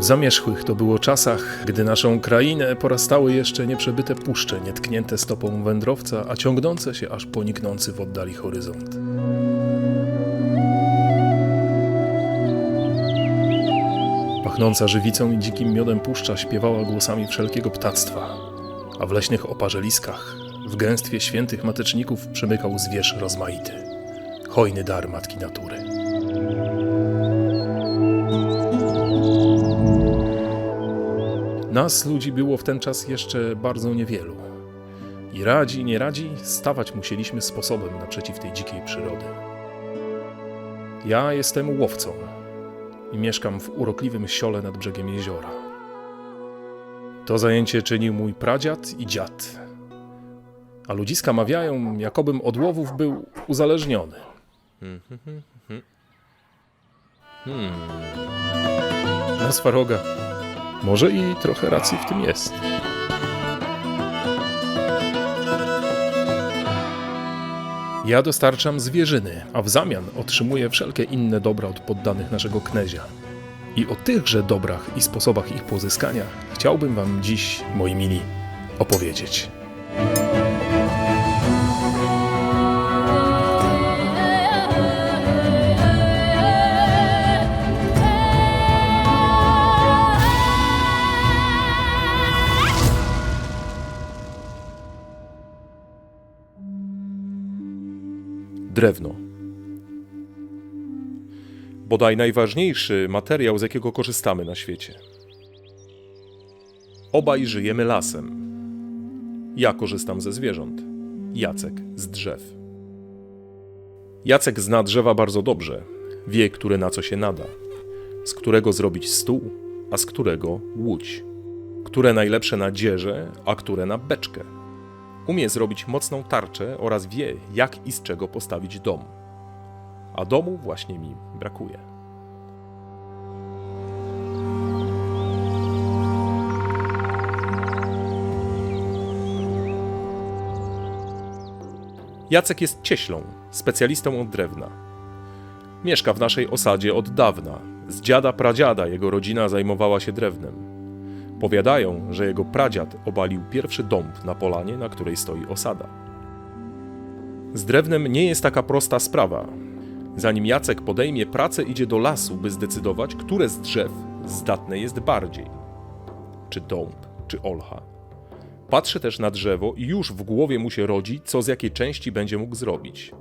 Zamierzchłych to było czasach, gdy naszą krainę porastały jeszcze nieprzebyte puszcze, nietknięte stopą wędrowca, a ciągnące się aż poniknący w oddali horyzont. Pachnąca żywicą i dzikim miodem puszcza śpiewała głosami wszelkiego ptactwa, a w leśnych oparzeliskach, w gęstwie świętych mateczników przemykał zwierz rozmaity, hojny dar matki natury. Nas, ludzi, było w ten czas jeszcze bardzo niewielu. I radzi, nie radzi, stawać musieliśmy sposobem naprzeciw tej dzikiej przyrody. Ja jestem łowcą i mieszkam w urokliwym siole nad brzegiem jeziora. To zajęcie czynił mój pradziad i dziad. A ludziska mawiają, jakobym od łowów był uzależniony. Na swaroga. Może i trochę racji w tym jest. Ja dostarczam zwierzyny, a w zamian otrzymuję wszelkie inne dobra od poddanych naszego knezia. I o tychże dobrach i sposobach ich pozyskania chciałbym wam dziś, moi mili, opowiedzieć. Drewno. Bodaj najważniejszy materiał, z jakiego korzystamy na świecie. Obaj żyjemy lasem. Ja korzystam ze zwierząt. Jacek z drzew. Jacek zna drzewa bardzo dobrze. Wie, które na co się nada. Z którego zrobić stół, a z którego łódź. Które najlepsze na dzieże, a które na beczkę. Umie zrobić mocną tarczę oraz wie, jak i z czego postawić dom. A domu właśnie mi brakuje. Jacek jest cieślą, specjalistą od drewna. Mieszka w naszej osadzie od dawna. Z dziada pradziada jego rodzina zajmowała się drewnem. Powiadają, że jego pradziad obalił pierwszy dąb na polanie, na której stoi osada. Z drewnem nie jest taka prosta sprawa. Zanim Jacek podejmie pracę, idzie do lasu, by zdecydować, które z drzew zdatne jest bardziej. Czy dąb, czy olcha. Patrzy też na drzewo i już w głowie mu się rodzi, co z jakiej części będzie mógł zrobić.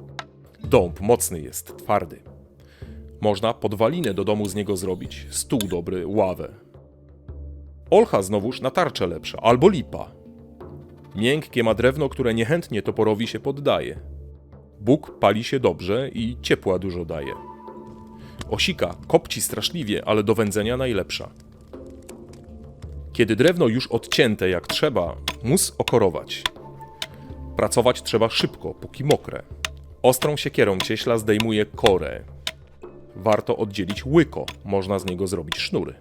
Dąb mocny jest, twardy. Można podwalinę do domu z niego zrobić, stół dobry, ławę, Olcha znowuż na tarczę lepsza, albo lipa. Miękkie ma drewno, które niechętnie toporowi się poddaje. Bóg pali się dobrze i ciepła dużo daje. Osika kopci straszliwie, ale do wędzenia najlepsza. Kiedy drewno już odcięte jak trzeba, mus okorować. Pracować trzeba szybko, póki mokre. Ostrą siekierą cieśla zdejmuje korę. Warto oddzielić łyko, można z niego zrobić sznury.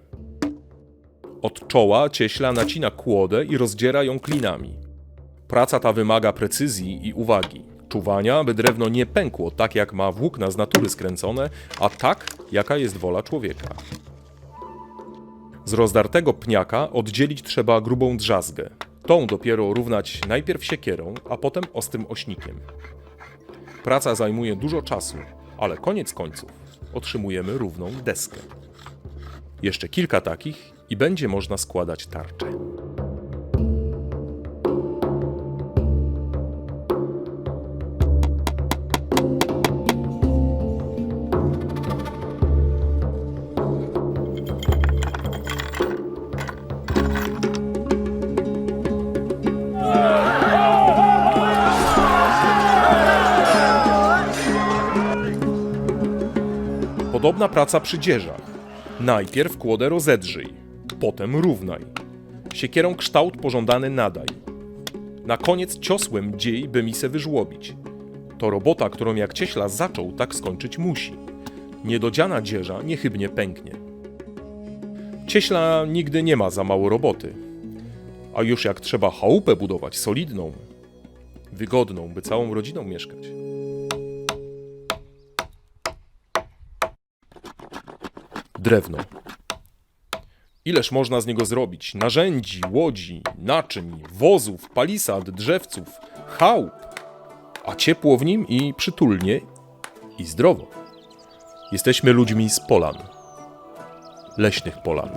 Od czoła cieśla nacina kłodę i rozdziera ją klinami. Praca ta wymaga precyzji i uwagi. Czuwania, by drewno nie pękło tak jak ma włókna z natury skręcone, a tak jaka jest wola człowieka. Z rozdartego pniaka oddzielić trzeba grubą drzazgę. Tą dopiero równać najpierw siekierą, a potem ostrym ośnikiem. Praca zajmuje dużo czasu, ale koniec końców otrzymujemy równą deskę. Jeszcze kilka takich i będzie można składać tarczę. Podobna praca przy dzieżach. Najpierw kłodę rozedrzyj, potem równaj. Siekierą kształt pożądany nadaj. Na koniec ciosłem dziej, by mi se wyżłobić. To robota, którą jak cieśla zaczął, tak skończyć musi. Niedodziana dzieża niechybnie pęknie. Cieśla nigdy nie ma za mało roboty. A już jak trzeba chałupę budować solidną, wygodną, by całą rodziną mieszkać. Drewno. Ileż można z niego zrobić? Narzędzi, łodzi, naczyń, wozów, palisad, drzewców, chałup. A ciepło w nim i przytulnie i zdrowo. Jesteśmy ludźmi z polan. Leśnych polan.